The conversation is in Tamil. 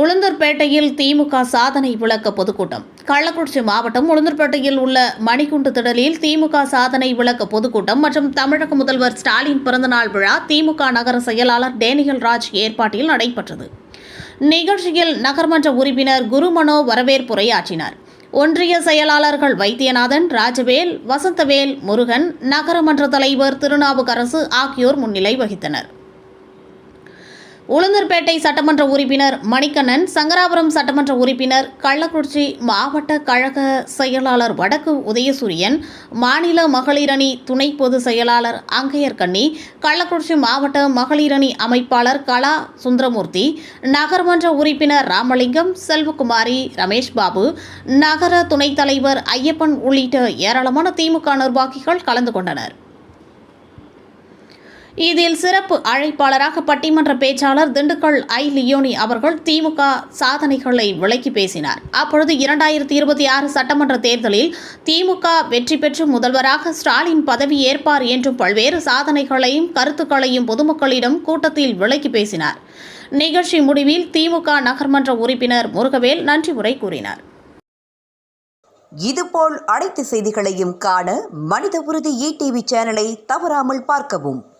உளுந்தூர்பேட்டையில் திமுக சாதனை விளக்க பொதுக்கூட்டம். கள்ளக்குறிச்சி மாவட்டம் உளுந்தூர்பேட்டையில் உள்ள மணிக்குண்டு திடலில் திமுக சாதனை விளக்க பொதுக்கூட்டம் மற்றும் தமிழக முதல்வர் ஸ்டாலின் பிறந்தநாள் விழா திமுக நகர செயலாளர் டேனியல் ராஜ் ஏற்பாட்டில் நடைபெற்றது. நிகழ்ச்சியில் நகர்மன்ற உறுப்பினர் குருமனோ வரவேற்புரையாற்றினார். ஒன்றிய செயலாளர்கள் வைத்தியநாதன் ராஜவேல் வசந்தவேல் முருகன் நகரமன்ற தலைவர் திருநாவுக்கரசு ஆகியோர் முன்னிலை வகித்தனர். உளுந்தூர்பேட்டை சட்டமன்ற உறுப்பினர் மணிக்கண்ணன் சங்கராபுரம் சட்டமன்ற உறுப்பினர் கள்ளக்குறிச்சி மாவட்ட கழக செயலாளர் வடக்கு உதயசூரியன் மாநில மகளிரணி துணை பொதுச் செயலாளர் அங்கையர்கண்ணி கள்ளக்குறிச்சி மாவட்ட மகளிரணி அமைப்பாளர் கலா சுந்தரமூர்த்தி நகர்மன்ற உறுப்பினர் ராமலிங்கம் செல்வகுமாரி ரமேஷ் பாபு நகர துணைத் தலைவர் ஐயப்பன் உள்ளிட்ட ஏராளமான திமுக நிர்வாகிகள் கலந்து கொண்டனர். இதில் சிறப்பு அழைப்பாளராக பட்டிமன்ற பேச்சாளர் திண்டுக்கல் ஐ. லியோனி அவர்கள் திமுக சாதனைகளை விளக்கி பேசினார். அப்பொழுது இரண்டாயிரத்தி இருபத்தி ஆறு சட்டமன்ற தேர்தலில் திமுக வெற்றி பெற்று முதல்வராக ஸ்டாலின் பதவி ஏற்பார் என்றும் பல்வேறு சாதனைகளையும் கருத்துக்களையும் பொதுமக்களிடம் கூட்டத்தில் விளக்கி பேசினார். நிகழ்ச்சி முடிவில் திமுக நகர்மன்ற உறுப்பினர் முருகவேல் நன்றி உரை கூறினார். இதுபோல் அனைத்து செய்திகளையும் காண மனித உறுதி இடிவி சேனலை தவறாமல் பார்க்கவும்.